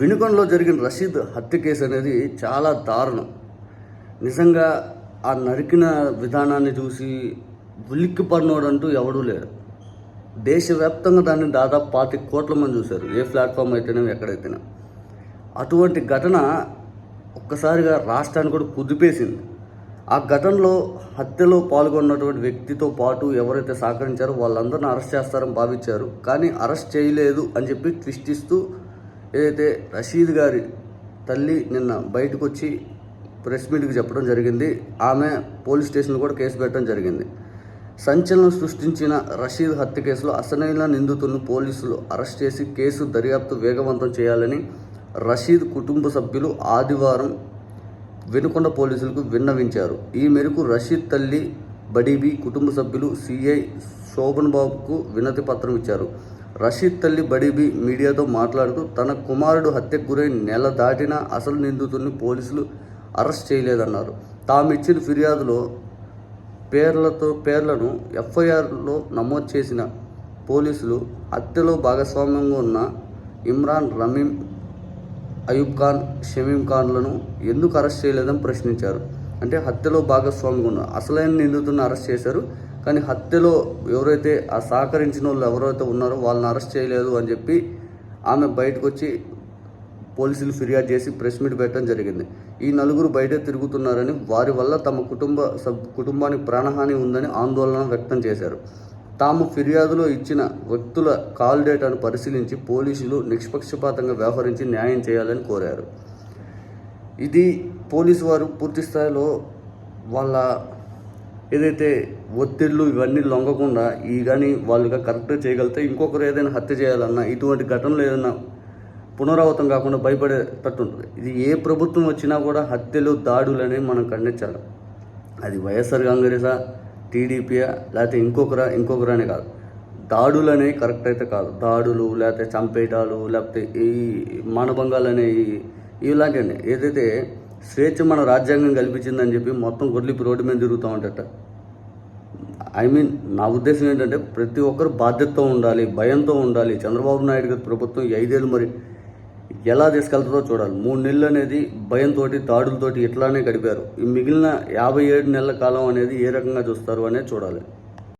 వినుకొండలో జరిగిన రషీద్ హత్య కేసు అనేది చాలా దారుణం. నిజంగా ఆ నరికిన విధానాన్ని చూసి ఉలిక్కి పడినోడంటూ ఎవడూ లేడు. దేశవ్యాప్తంగా దాన్ని దాదాపు పాతి కోట్ల మంది చూశారు. ఏ ప్లాట్ఫామ్ అయితేనే ఎక్కడైతేనే అటువంటి ఘటన ఒక్కసారిగా రాష్ట్రాన్ని కూడా కుదిపేసింది. ఆ ఘటనలో హత్యలో పాల్గొన్నటువంటి వ్యక్తితో పాటు ఎవరైతే సహకరించారో వాళ్ళందరిని అరెస్ట్ చేస్తారని భావించారు. కానీ అరెస్ట్ చేయలేదు అని చెప్పి ట్విస్ట్ ఇస్తూ ఏదైతే రషీద్ గారి తల్లి నిన్న బయటకు వచ్చి ప్రెస్ మీట్కి చెప్పడం జరిగింది ఆమె పోలీస్ స్టేషన్ కూడా కేసు పెట్టడం జరిగింది. సంచలనం సృష్టించిన రషీద్ హత్య కేసులో అసలైన నిందితులను పోలీసులు అరెస్ట్ చేసి కేసు దర్యాప్తు వేగవంతం చేయాలని రషీద్ కుటుంబ సభ్యులు ఆదివారం వెనుకొండ పోలీసులకు విన్నవించారు. ఈ మేరకు రషీద్ తల్లి బడీబీ కుటుంబ సభ్యులు సిఐ శోభన్ బాబుకు వినతి పత్రం ఇచ్చారు. రషీద్ తల్లి బడిబి మీడియాతో మాట్లాడుతూ తన కుమారుడు హత్యకు గురై నెల దాటినా అసలు నిందితుడిని పోలీసులు అరెస్ట్ చేయలేదన్నారు. తాము ఇచ్చిన ఫిర్యాదులో పేర్లతో పేర్లను ఎఫ్ఐఆర్లో నమోదు చేసిన పోలీసులు హత్యలో భాగస్వామ్యంగా ఉన్న ఇమ్రాన్ రమీం అయూబ్ ఖాన్ షమీం ఖాన్లను ఎందుకు అరెస్ట్ చేయలేదని ప్రశ్నించారు. అంటే హత్యలో భాగస్వామిగా ఉన్న అసలైన నిందితుడిని అరెస్ట్ చేశారు కానీ హత్యలో ఎవరైతే ఆ సహకరించిన వాళ్ళు ఎవరైతే ఉన్నారో వాళ్ళని అరెస్ట్ చేయలేదు అని చెప్పి ఆమె బయటకు వచ్చి పోలీసులు ఫిర్యాదు చేసి ప్రెస్ మీట్ పెట్టడం జరిగింది. ఈ నలుగురు బయట తిరుగుతున్నారని వారి వల్ల తమ కుటుంబ సబ్ కుటుంబానికి ప్రాణహాని ఉందని ఆందోళన వ్యక్తం చేశారు. తాము ఫిర్యాదులో ఇచ్చిన వ్యక్తుల కాల్ డేటాను పరిశీలించి పోలీసులు నిష్పక్షపాతంగా వ్యవహరించి న్యాయం చేయాలని కోరారు. ఇది పోలీసు వారు పూర్తి స్థాయిలో వాళ్ళ ఏదైతే ఒత్తిళ్ళు ఇవన్నీ లొంగకుండా ఈ కానీ వాళ్ళుగా కరెక్ట్గా చేయగలిగితే ఇంకొకరు ఏదైనా హత్య చేయాలన్నా ఇటువంటి ఘటనలు ఏదైనా పునరావృతం కాకుండా భయపడేటట్టు ఉంటుంది ఇది ఏ ప్రభుత్వం వచ్చినా కూడా హత్యలు దాడులు అనేవి మనం ఖండించాలి. అది వైఎస్ఆర్ కాంగ్రెసా టీడీపీయా లేకపోతే ఇంకొకరా ఇంకొకరా అని కాదు. దాడులు అనేవి కరెక్ట్ అయితే కాదు. దాడులు లేకపోతే చంపేయటాలు లేకపోతే ఈ మానభంగాలు అనేవి ఇలాంటివన్నీ ఏదైతే స్వేచ్ఛ మన రాజ్యాంగం కల్పించిందని చెప్పి మొత్తం గొడ్లిపి రోడ్డు మీద తిరుగుతూ ఉంటట ఐ మీన్ నా ఉద్దేశం ఏంటంటే ప్రతి ఒక్కరు బాధ్యతతో ఉండాలి భయంతో ఉండాలి. చంద్రబాబు నాయుడు గారి ప్రభుత్వం ఐదేళ్ళు మరి ఎలా తీసుకెళ్తుందో చూడాలి. మూడు నెలలు అనేది భయంతో దాడులతోటి ఇట్లానే గడిపారు. ఈ మిగిలిన యాభై ఏడు నెలల కాలం అనేది ఏ రకంగా చూస్తారు అనేది చూడాలి.